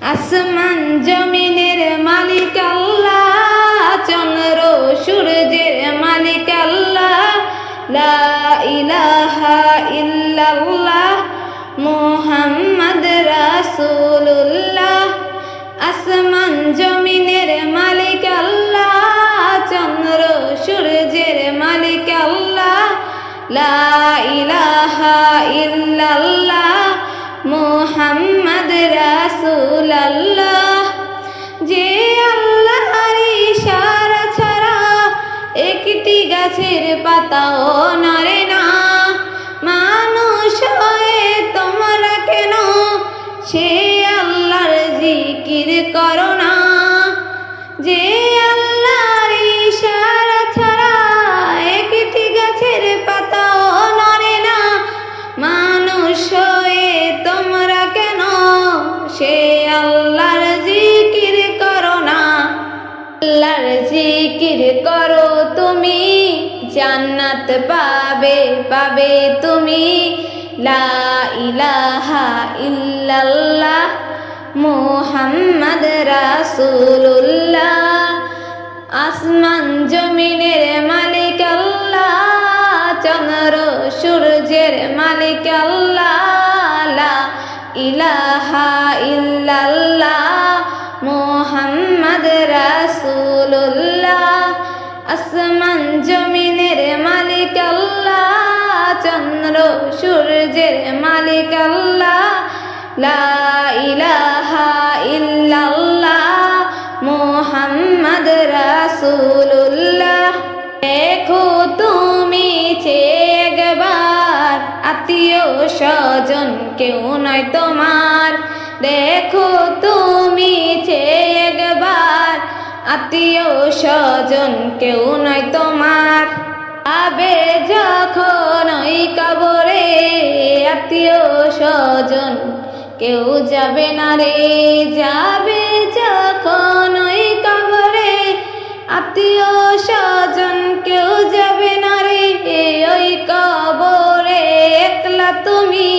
আসমান জমিনের মালিক আল্লাহ, চন্দ্র সূর্যের মালিক আল্লাহ। লা ইলাহা ইল্লাল্লাহ, মুহাম্মদ রাসূলুল্লাহ। আসমান জমিনের মালিক আল্লাহ, চন্দ্র সূর্যের মালিক আল্লাহ। লা ইলাহা গাছের পাতাও নড়ে না। মানুষ হয়ে তোমরা কেন? সে আল্লাহর জিকির করো না। যে আল্লাহর মানুষ হয়ে তোমরা কেন? করো না। করো জান্নাত পাবে পাবে তুমি। লা ইলাহা ইল্লাল্লাহ মুহাম্মদ রাসূলুল্লাহ। আসমান জমিনের মালিক আল্লাহ, চন্দ্র সূর্যের মালিক আল্লাহ। ইলাহা ইল্লাল্লাহ মুহাম্মদ রাসূলুল্লাহ। চন্দ্র সূর্যের মালিক আল্লাহ। লা ইলাহা ইল্লাল্লাহ মুহাম্মদ রাসূলুল্লাহ। দেখো তুমি একবার আত্মীয় স্বজন কেউ নয় তোমার। দেখো তুমি একবার আত্মীয় স্বজন কেউ নয় তোমার। আবে যখন ওই কবরে আত্মীয় স্বজন। কেউ যাবে না রে, যাবে যখন ওই কবরে আত্মীয় স্বজন। কেউ যাবে না রে, ওই কবরে একলা তুমি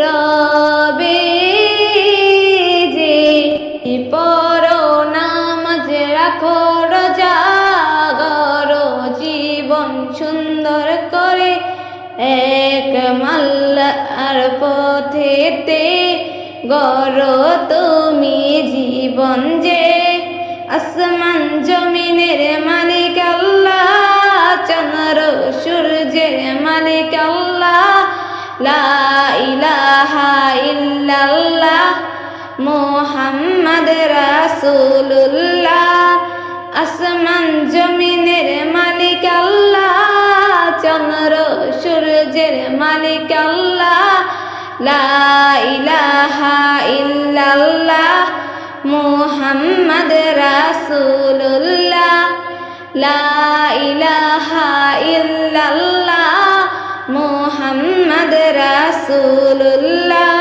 রবে সুন্দর করে এক মাল্লার পথেতে গর তুমি জীবন যে। আসমান জমিনের মালিক আল্লাহ চন্দ্র সূর্যের মালিক আল্লাহ। লা ইল্লাল্লাহ, মুহাম্মদ রাসূলুল্লাহ। আসমান জমিনের সূর্যের মালিক আল্লাহ। লা ইলাহা ইল্লাল্লাহ। মুহাম্মদ রাসূলুল্লাহ। লা ইলাহা ইল্লাল্লাহ। মুহাম্মদ রাসূলুল্লাহ।